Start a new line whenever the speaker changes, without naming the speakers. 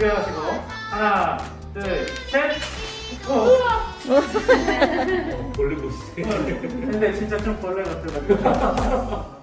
준비하시고. 하나 둘셋. 어,
벌레 보세요
근데 진짜 좀 벌레 같더라고요